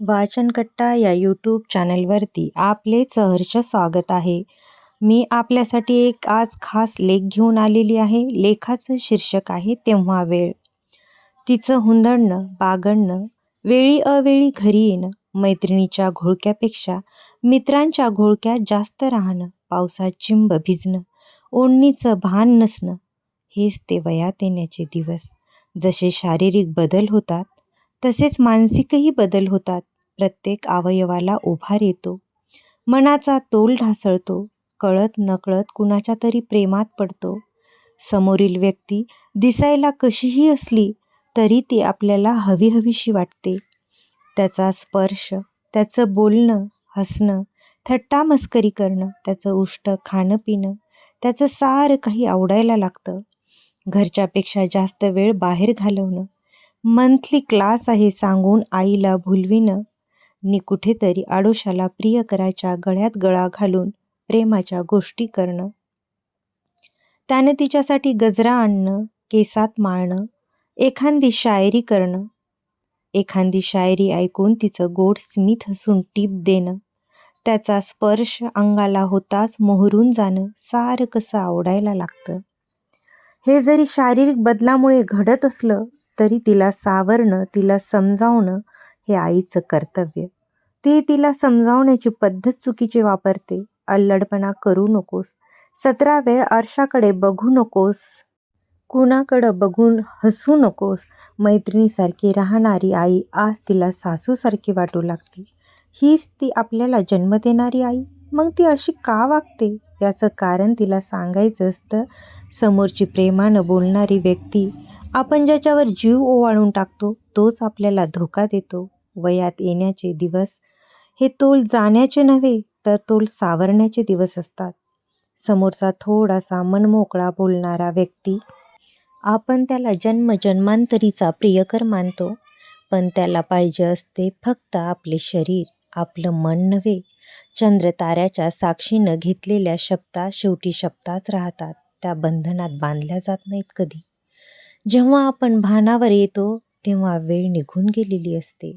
वाचनकट्टा या यूट्यूब चॅनलवरती आपले सहर्ष स्वागत आहे. मी आपल्यासाठी एक आज खास लेख घेऊन आलेली आहे. लेखाचं शीर्षक आहे तेव्हा वेळ. तिचं हुंदडणं बागडणं वेळी अवेळी घरी येणं मैत्रिणीच्या घोळक्यापेक्षा मित्रांच्या घोळक्यात जास्त राहणं पावसात चिंब भिजणं ओढणीचं भान नसणं हेच ते वयात येण्याचे दिवस. जसे शारीरिक बदल होतात तसेच मानसिकही बदल होतात. प्रत्येक अवयवाला उभार येतो मनाचा तोल ढासळतो. कळत नकळत कुणाच्या तरी प्रेमात पडतो. समोरील व्यक्ती दिसायला कशीही असली तरी ती आपल्याला हवी हवीशी वाटते. त्याचा स्पर्श त्याचं बोलणं हसणं थट्टा मस्करी करणं त्याचं उष्ट खाणं पिणं त्याचं सारं काही आवडायला लागतं. घरच्यापेक्षा जास्त वेळ बाहेर घालवणं मंथली क्लास आहे सांगून आईला भुलविणं नि कुठेतरी आडोशाला प्रियकराच्या गळ्यात गळा घालून प्रेमाच्या गोष्टी करणं. त्याने तिच्यासाठी गजरा आणणं केसात माळणं एखादी शायरी करणं. एखादी शायरी ऐकून तिचं गोड स्मित हसून टीप देणं. त्याचा स्पर्श अंगाला होताच मोहरून जाणं सारं कसं आवडायला लागतं. हे जरी शारीरिक बदलामुळे घडत असलं तरी तिला सावरणं तिला समजावणं हे आईचं कर्तव्य. ती तिला समजावण्याची पद्धत चुकीची वापरते. अल्लडपणा करू नकोस. सतरा वेळ आरशाकडे बघू नकोस. कुणाकडं बघून हसू नकोस. मैत्रिणीसारखी राहणारी आई आज तिला सासूसारखी वाटू लागते. हीच ती आपल्याला जन्म देणारी आई. मग ती अशी का वागते? याचं कारण तिला सांगायचं असतं. समोरची प्रेमानं बोलणारी व्यक्ती आपण ज्याच्यावर जीव ओवाळून टाकतो तोच आपल्याला धोका देतो. वयात येण्याचे दिवस हे तोल जाण्याचे नव्हे तर तोल सावरण्याचे दिवस असतात. समोरचा थोडासा मनमोकळा बोलणारा व्यक्ती आपण त्याला जन्म जन्मांतरीचा प्रियकर मानतो पण त्याला पाहिजे असते फक्त आपले शरीर आपलं मन नव्हे. चंद्र ताऱ्याच्या साक्षीनं घेतलेल्या शब्दा शेवटी शब्दाच राहतात. त्या बंधनात बांधल्या जात नाहीत कधी. जेव्हा आपण भानावर येतो तेव्हा वेळ निघून गेलेली असते.